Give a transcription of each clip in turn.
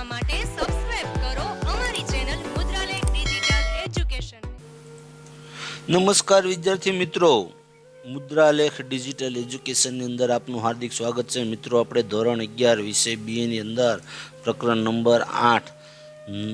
જોવા માટે સબસ્ક્રાઇબ કરો અમારી ચેનલ મુદ્રાલેખ ડિજિટલ એજ્યુકેશન નમસ્કાર વિદ્યાર્થી મિત્રો. મુદ્રાલેખ ડિજિટલ એજ્યુકેશનની અંદર આપનું હાર્દિક સ્વાગત છે. મિત્રો, આપણે ધોરણ અગિયાર વિષય બીએની અંદર પ્રકરણ નંબર આઠ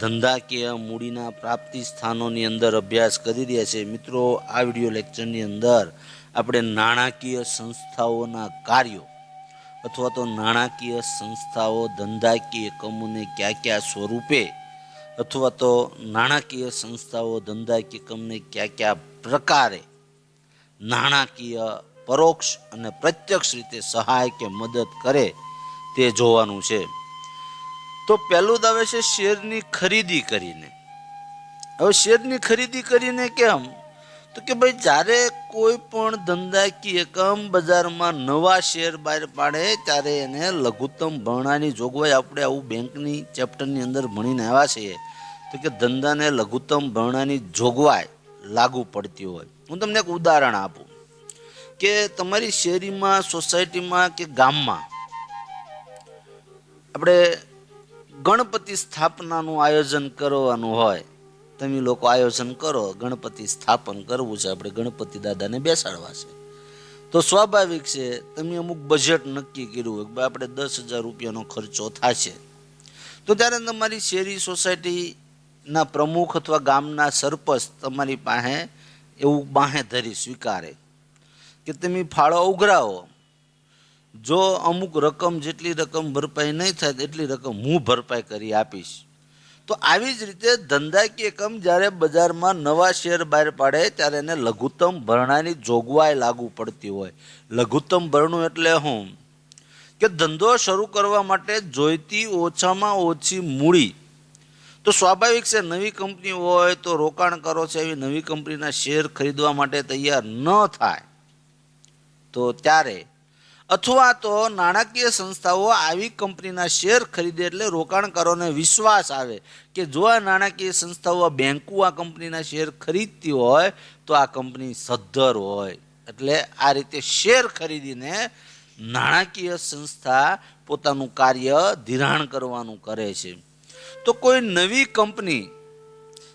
ધંધાકીય મૂડીના પ્રાપ્તિ સ્થાનોની અંદર અભ્યાસ કરી રહ્યા છે. મિત્રો, આ વિડિયો લેક્ચરની અંદર આપણે નાણાકીય સંસ્થાઓના કાર્યો અથવા તો નાણાકીય સંસ્થાઓ, ધંધાકીય એકમોને કયા કયા સ્વરૂપે અથવા તો નાણાકીય સંસ્થાઓ, ધંધાકીય એકમને કયા કયા પ્રકારે નાણાકીય પરોક્ષ અને પ્રત્યક્ષ રીતે સહાય કે મદદ કરે તે જોવાનું છે. તો પહેલું દાવે છે શેરની ખરીદી કરીને. હવે શેરની ખરીદી કરીને કેમ? તો કે ભાઈ, જ્યારે કોઈ પણ ધંધાકીય એકમ બજારમાં નવા શેર બહાર પાડે, ત્યારે એને લઘુત્તમ ભરણાની જોગવાઈ આપણે આવું બેંકની ચેપ્ટરની અંદર ભણીને આવ્યા છીએ. તો કે ધંધાને લઘુત્તમ ભરણાની જોગવાઈ લાગુ પડતી હોય. હું તમને એક ઉદાહરણ આપું. કે તમારી શેરીમાં, સોસાયટીમાં કે ગામમાં આપણે ગણપતિ સ્થાપનાનું આયોજન કરવાનું હોય તમે લોકો આયોજન કરો, ગણપતિ સ્થાપન કરવું છે, આપણે ગણપતિ દાદાને બેસાડવા છે. તો સ્વાભાવિક છે, તમે અમુક બજેટ નક્કી કર્યું હોય કે આપણે દસ હજાર રૂપિયાનો ખર્ચો થશે. તો ત્યારે તમારી શેરી સોસાયટીના પ્રમુખ અથવા ગામના સરપંચ તમારી પાસે એવું બાહે ધરી સ્વીકારે કે તમે ફાળો ઉઘરાવો. જો અમુક રકમ જેટલી રકમ ભરપાઈ નહીં થાય તેટલી રકમ હું ભરપાઈ કરી આપીશ. તો આવી જ રીતે ધંધાકીય એકમ જ્યારે બજારમાં નવા શેર બહાર પાડે ત્યારે એને લઘુત્તમ ભરણાની જોગવાઈ લાગુ પડતી હોય. લઘુત્તમ ભરણું એટલે શું કે ધંધો શરૂ કરવા માટે જોઈતી ઓછામાં ઓછી મૂડી. તો સ્વાભાવિક છે નવી કંપની હોય તો રોકાણકારો છે એવી નવી કંપનીના શેર ખરીદવા માટે તૈયાર ન થાય. તો ત્યારે અથવા તો નાણાકીય સંસ્થાઓ આવી કંપનીના શેર ખરીદે એટલે રોકાણકારોને વિશ્વાસ આવે કે જો આ નાણાકીય સંસ્થાઓ બેંકો આ કંપનીના શેર ખરીદતી હોય, તો આ કંપની સદ્ધર હોય. એટલે આ રીતે શેર ખરીદીને નાણાકીય સંસ્થા પોતાનું કાર્ય ધિરાણ કરવાનું કરે છે. તો કોઈ નવી કંપની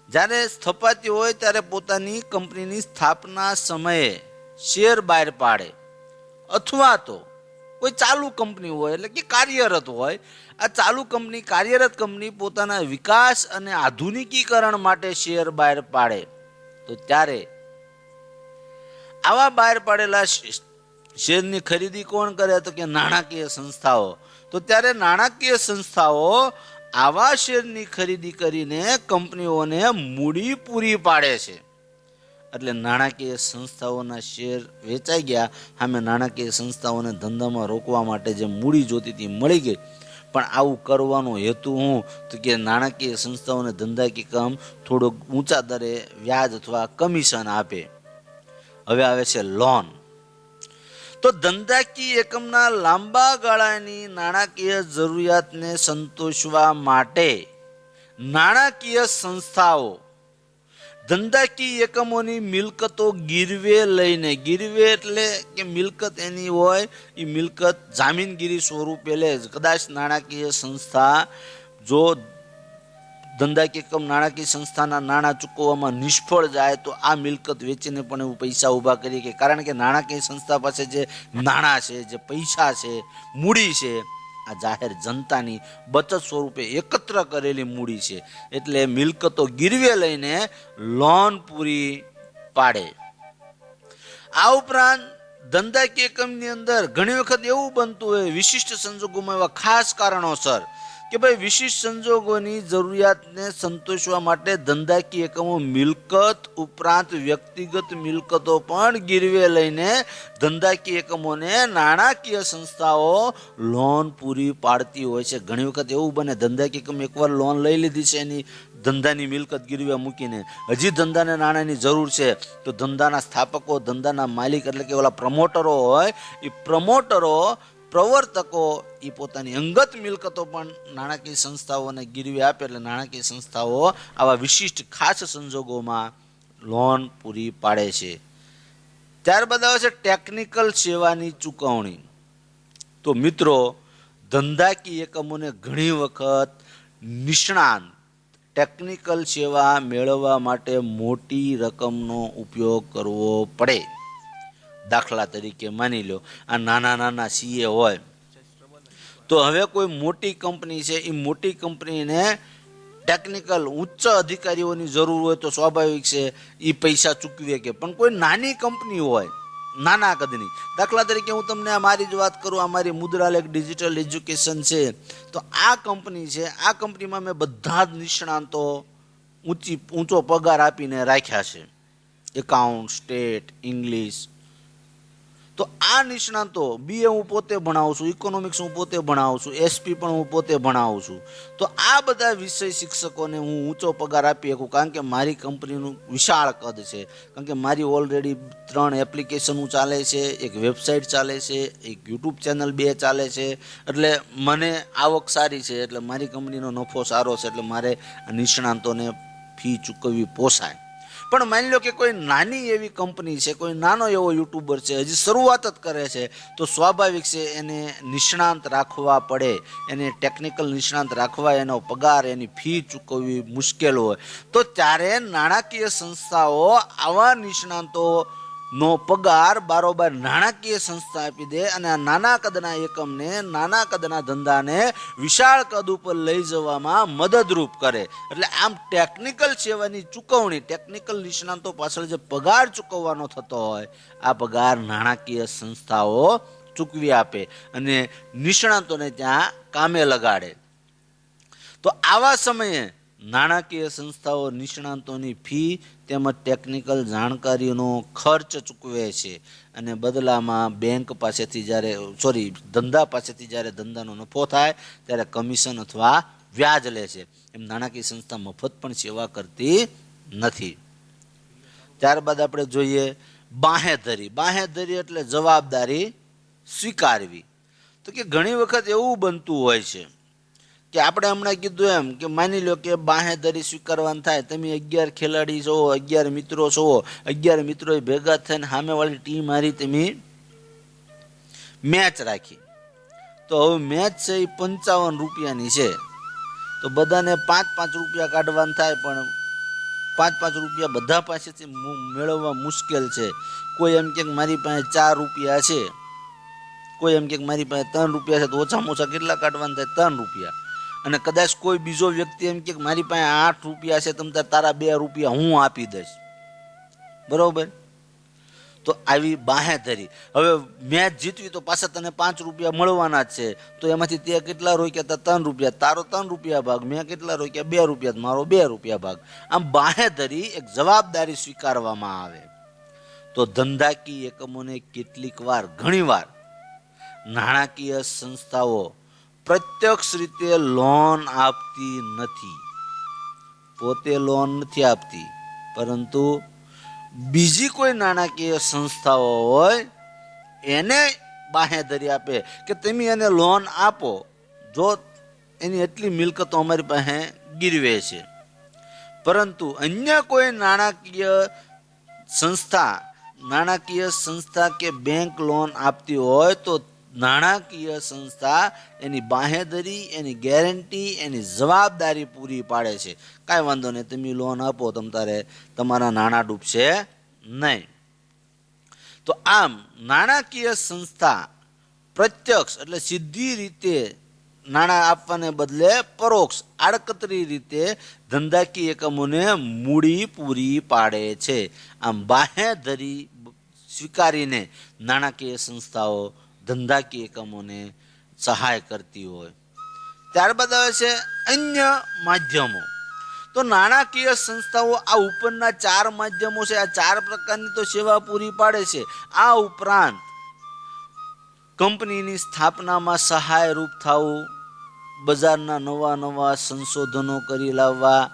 જ્યારે સ્થપાતી હોય ત્યારે પોતાની કંપનીની સ્થાપના સમયે શેર બહાર પાડે. અથવા તો કોઈ ચાલુ કંપની હોય, એટલે કે કાર્યરત હોય, આ ચાલુ કંપની, કાર્યરત કંપની પોતાના વિકાસ અને આધુનિકીકરણ માટે શેર બહાર પાડે, તો ત્યારે આવા બહાર પાડેલા શેરની ખરીદી કોણ કરે? તો કે નાણાકીય સંસ્થાઓ. તો ત્યારે નાણાકીય સંસ્થાઓ આવા શેરની ખરીદી કરીને કંપનીઓને મૂડી પૂરી પાડે છે. એટલે નાણાકીય સંસ્થાઓના શેર વેચાઈ ગયા. સામે નાણાકીય સંસ્થાઓને ધંધામાં રોકવા માટે જે મૂડી જોતી મળી ગઈ. પણ આવું કરવાનો હેતુ હું તો કે નાણાકીય સંસ્થાઓને ધંધાકીય કામ થોડોક ઊંચા દરે વ્યાજ અથવા કમિશન આપે. હવે આવે છે લોન. તો ધંધાકીય એકમના લાંબા ગાળાની નાણાકીય જરૂરિયાતને સંતોષવા માટે નાણાકીય સંસ્થાઓ ધંધાકીય એકમોની મિલકતો ગીરવે લઈને, ગીરવે એટલે કે મિલકત એની હોય એ મિલકત જામીનગીરી સ્વરૂપે લે કદાચ નાણાકીય સંસ્થા જો ધંધાકીય એકમ નાણાકીય સંસ્થાના નાણાં ચૂકવવામાં નિષ્ફળ જાય, તો આ મિલકત વેચીને પણ એવું પૈસા ઊભા કરી કે કારણ કે નાણાકીય સંસ્થા પાસે જે નાણાં છે, જે પૈસા છે, મૂડી છે આ જાહેર જનતાની બચત સ્વરૂપે એકત્ર કરેલી મૂડી છે. એટલે મિલકતો ગીરવે લઈને લોન પૂરી પાડે. આ ઉપરાંત ધંધાકીય એકમની અંદર ઘણી વખત એવું બનતું હોય, વિશિષ્ટ સંજોગોમાં એવા ખાસ કારણોસર કે ભાઈ વિશિષ્ટ સંજોગોની જરૂરિયાતને સંતોષવા માટે ધંધાકીય એકમો મિલકત ઉપરાંત વ્યક્તિગત મિલકતો પણ ગીરવે લઈને ધંધાકીય એકમોને નાણાકીય સંસ્થાઓ લોન પૂરી પાડતી હોય છે. ઘણી વખત એવું બને, ધંધાકીય એકમ એકવાર લોન લઈ લીધી છે, એની ધંધાની મિલકત ગીરવે મૂકીને. હજી ધંધાને નાણાંની જરૂર છે. તો ધંધાના સ્થાપકો, ધંધાના માલિક એટલે કે ઓલા પ્રમોટરો હોય, એ પ્રમોટરો પ્રવર્તકો એ પોતાની અંગત મિલકતો પણ નાણાકીય સંસ્થાઓને ગીરવી આપે એટલે નાણાકીય સંસ્થાઓ આવા વિશિષ્ટ ખાસ સંજોગોમાં લોન પૂરી પાડે છે. ત્યારબાદ આવે છે ટેકનિકલ સેવાની ચૂકવણી. તો મિત્રો, ધંધાકીય એકમોને ઘણી વખત નિષ્ણાંત ટેકનિકલ સેવા મેળવવા માટે મોટી રકમનો ઉપયોગ કરવો પડે. દાખલા તરીકે માની લો, આ નાના નાના સીએ હોય. તો હવે કોઈ મોટી કંપની છે એ મોટી કંપનીને ટેકનિકલ ઉચ્ચ અધિકારીઓની જરૂર હોય તો સ્વાભાવિક છે એ પૈસા ચૂકવે કે. પણ કોઈ નાની કંપની હોય, નાના કદની, દાખલા તરીકે હું તમને મારી જ વાત કરું, આ મારી મુદ્રાલેખ ડિજિટલ એજ્યુકેશન છે. તો આ કંપની છે, આ કંપનીમાં મેં બધા જ નિષ્ણાંતો ઊંચી, ઊંચો પગાર આપીને રાખ્યા છે. એકાઉન્ટ સ્ટેટ ઇંગ્લિશ તો આ નિષ્ણાંતો બીએ હું પોતે ભણાવું છું ઇકોનોમિક્સ હું પોતે ભણાવું છું એસપી પણ હું પોતે ભણાવું છું. તો આ બધા વિષય શિક્ષકોને હું ઊંચો પગાર આપી શકું કારણ કે મારી કંપનીનું વિશાળ કદ છે. કારણ કે મારી ઓલરેડી ત્રણ એપ્લિકેશનો ચાલે છે, એક વેબસાઇટ ચાલે છે, એક યુટ્યુબ ચેનલ બે ચાલે છે. એટલે મને આવક સારી છે, એટલે મારી કંપનીનો નફો સારો છે, એટલે મારે નિષ્ણાંતોને ફી ચૂકવવી પોસાય. પણ માની લો કે કોઈ નાની એવી કંપની છે, કોઈ નાનો એવો યુટ્યુબર છે, હજી શરૂઆત જ કરે છે, તો સ્વાભાવિક છે એને નિષ્ણાંત રાખવા પડે. એને ટેકનિકલ નિષ્ણાંત રાખવા, એનો પગાર, એની ફી ચૂકવવી મુશ્કેલ હોય. તો ત્યારે નાણાકીય સંસ્થાઓ આવા નિષ્ણાંતો નો પગાર બારોબાર નાણાકીય સંસ્થા આપી દે અને આ નાના કદના એકમને નાના કદના ધંધાને વિશાળ કદ ઉપર લઈ જવામાં મદદરૂપ કરે. એટલે આમ ટેકનિકલ સેવાની ચૂકવણી ટેકનિકલ નિષ્ણાંતો પાછળ જે પગાર ચૂકવવાનો થતો હોય, આ પગાર નાણાકીય સંસ્થાઓ ચૂકવી આપે અને નિષ્ણાંતોને ત્યાં કામે લગાડે. તો આવા સમયે નાણાકીય સંસ્થાઓ નિષ્ણાંતોની ફી તેમજ ટેકનિકલ જાણકારીનો ખર્ચ ચૂકવે છે અને બદલામાં બેંક પાસેથી જ્યારે સોરી ધંધા પાસેથી જ્યારે ધંધાનો નફો થાય, ત્યારે કમિશન અથવા વ્યાજ લે છે. એમ નાણાકીય સંસ્થા મફત પણ સેવા કરતી નથી. ત્યારબાદ આપણે જોઈએ બાહેધરી. બાહેધરી એટલે જવાબદારી સ્વીકારવી. તો કે ઘણી વખત એવું બનતું હોય છે કે આપણે હમણાં કીધું એમ કે માની લો કે બાહેધરી સ્વીકારવાનું થાય, તમે અગિયાર ખેલાડી છો, અગિયાર મિત્રો છો, અગિયાર મિત્રો ભેગા થઈને સામેવાળી ટીમ હારી તમે મેચ રાખી. તો હવે મેચ છે એ પંચાવન રૂપિયાની છે. તો બધાને પાંચ પાંચ રૂપિયા કાઢવાનું થાય, પણ પાંચ પાંચ રૂપિયા બધા પાસેથી મેળવવા મુશ્કેલ છે. કોઈ એમ કે મારી પાસે ચાર રૂપિયા છે, કોઈ એમ કે મારી પાસે ત્રણ રૂપિયા છે, તો ઓછામાં ઓછા કેટલા કાઢવાના થાય? ત્રણ રૂપિયા. અને કદાચ કોઈ બીજો વ્યક્તિ એમ કે મારી પાસે આઠ રૂપિયા છે, તમ તાર બે રૂપિયા હું આપી દઈશ. બરોબર? તો આવી બાહેધરી હવે મેચ જીતવી તો પાછા તને પાંચ રૂપિયા મળવાના જ છે. તો એમાંથી તે કેટલા રોક્યા? તા ત્રણ રૂપિયા. તારો ત્રણ રૂપિયા ભાગ, મેં કેટલા રોક્યા? બે રૂપિયા. મારો બે રૂપિયા ભાગ. આમ બાહેધરી એક જવાબદારી સ્વીકારવામાં આવે. તો ધંધાકીય એકમોને કેટલીક વાર ઘણીવાર નાણાકીય સંસ્થાઓ પ્રત્યક્ષ રીતે લોન આપતી નથી. પોતે લોન નથી આપતી. પરંતુ બીજી કોઈ નાણાકીય સંસ્થાઓ હોય, એને બાહેધરી આપે કે તમે એને લોન આપો. જો એની એટલી મિલકતો અમારી પાસે ગીરવે છે. પરંતુ અન્ય કોઈ નાણાકીય સંસ્થા નાણાકીય સંસ્થા કે બેંક લોન આપતી હોય તો નાણાકીય સંસ્થા એની બાહેધરી, એની ગેરંટી, એની જવાબદારી પૂરી પાડે છે. કાંઈ વાંધો નહીં, તમે લોન આપો, તમ તારે તમારા નાણાં ડૂબશે નહીં. તો આમ, નાણાકીય સંસ્થા પ્રત્યક્ષ એટલે સીધી રીતે નાણાં આપવાને બદલે પરોક્ષ, આડકતરી રીતે ધંધાકીય એકમોને મૂડી પૂરી પાડે છે. આમ બાહેધરી સ્વીકારીને નાણાકીય સંસ્થાઓ ધંધાકીય એકમોને સહાય કરતી હોય. ત્યારબાદ આવે છે અન્ય માધ્યમો. તો નાણાકીય સંસ્થાઓ આ ઉપરના ચાર માધ્યમો છે. આ ચાર પ્રકારની તો સેવા પૂરી પાડે છે. આ ઉપરાંત કંપનીની સ્થાપનામાં સહાયરૂપ થવું, બજારના નવા નવા સંશોધનો કરી લાવવા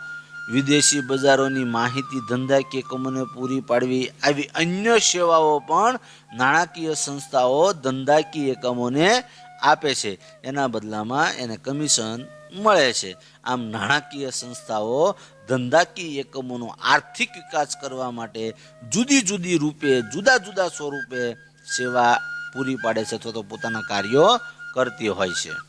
વિદેશી બજારોની માહિતી ધંધાકીય એકમોને પૂરી પાડવી આવી અન્ય સેવાઓ પણ નાણાકીય સંસ્થાઓ ધંધાકીય એકમોને આપે છે. એના બદલામાં એને કમિશન મળે છે. આમ નાણાકીય સંસ્થાઓ ધંધાકીય એકમોનો આર્થિક વિકાસ કરવા માટે જુદી જુદી રૂપે, જુદા જુદા સ્વરૂપે સેવા પૂરી પાડે છે અથવા તો પોતાના કાર્યો કરતી હોય છે.